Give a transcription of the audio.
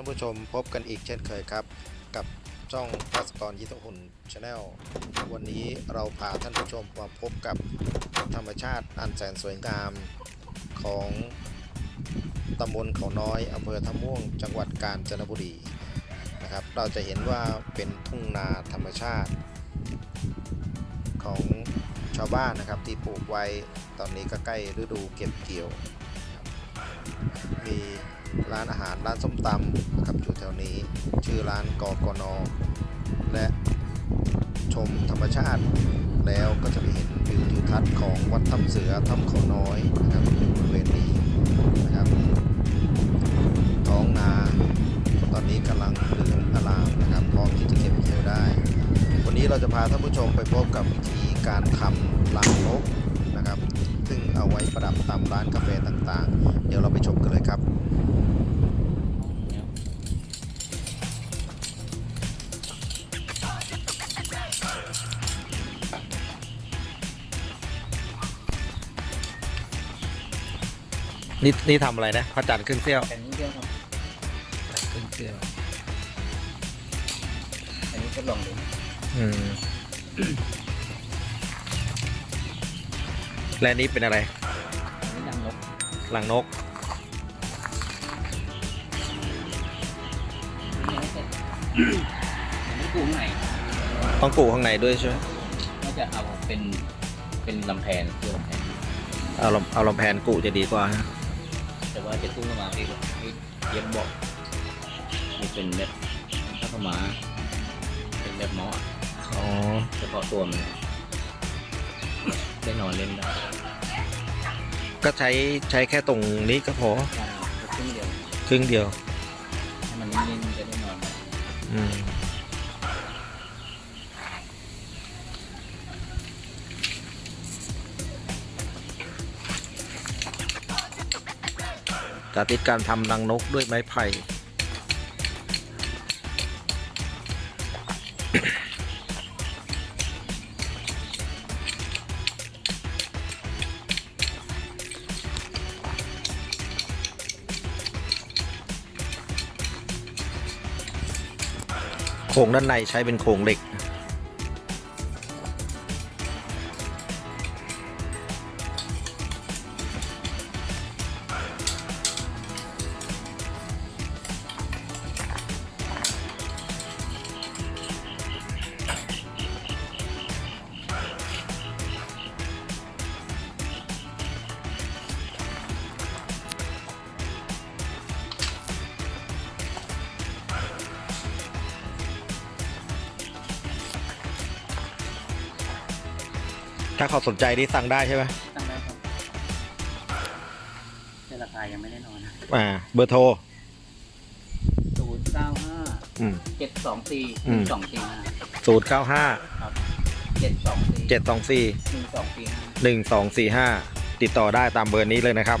านผู้ชมพบกันอีกเช่นเคยครับ กับช่องภาสกรยิทหุ่นชาแนลวันนี้เราพาท่านผู้ชมมาพบกับธรรมชาติอันแสนสวยงามของตำบลเขาน้อยอำเภอท่าม่วง จังหวัดกาญจนบุรีนะครับ เราจะเห็นว่าเป็นทุ่งนาธรรมชาติ ของชาวบ้านนะครับที่ปลูกไว้ตอนนี้ก็ใกล้ฤดูเก็บเกี่ยว มีร้านอาหารร้านส้มตำนะครับอยู่แถวนี้ชื่อร้านกกนและชมธรรมชาติแล้วก็จะไปเห็นวิวทิวทัศน์ของวัดถ้ำเสือถ้ำเขาน้อยนะครับบริเวณนี้นะครับ ท้องนา ตอนนี้กำลังเหลืองอลามนะครับพร้อมที่จะเก็บเกี่ยวได้ วันนี้เราจะพาท่านผู้ชมไปพบกับวิธีการทำลังนกนะครับ ซึ่งเอาไว้ประดับตามร้านกาแฟต่างๆ เดี๋ยวเราไปชมกันเลยครับนี่นี่ทำอะไรนะพระจันทร์ครึ่งเสี้ยวอันนี้เดียวครับครึ่งเสี้ยวอันนี้ก็ลองดูอืม และนี่เป็นอะไรอันนี้ดังนกลังนกอันนี้ยังไม่เสร็จอันนี้กูข้างในต้องปลูกข้างในด้วยใช่ไหมน่าจะเอาเป็นเป็นลำแพนคือลำแพนเอาลำเอาลำแพนกุจะดีกว่าฮะแต่ว่าจะกุ้งเข้ามาพี่พี่เย็บบอกนี่เป็นแบบข้าวขาวหมาเป็นแบบหมออ๋อเฉพาะตัวมันได้นอน เล่นได้ก็ใช้ใช้แค่ตรงนี้ก็พอได้ครึ่งเดียวครึ่งเดียวให้มันนิ่งๆจะได้นอนได้อืมสาธิตการทำรังนกด้วยไม้ไผ่ โครงด้านในใช้เป็นโครงเหล็ก ถ้าเขาสนใจนี่สั่งได้ใช่ไหมตั้งได้ครับแต่ราคายังไม่ได้นอนนะอ่า เบอร์โทร ศูนย์เก้าห้าอืม เจ็ดสองสี่อืมสองสี่ห้าศูนย์เก้าห้าครับเจ็ดสองสี่เจ็ดสองสี่หนึ่งสองสี่ห้า หนึ่งสองสี่ห้าติดต่อได้ตามเบอร์นี้เลยนะครับ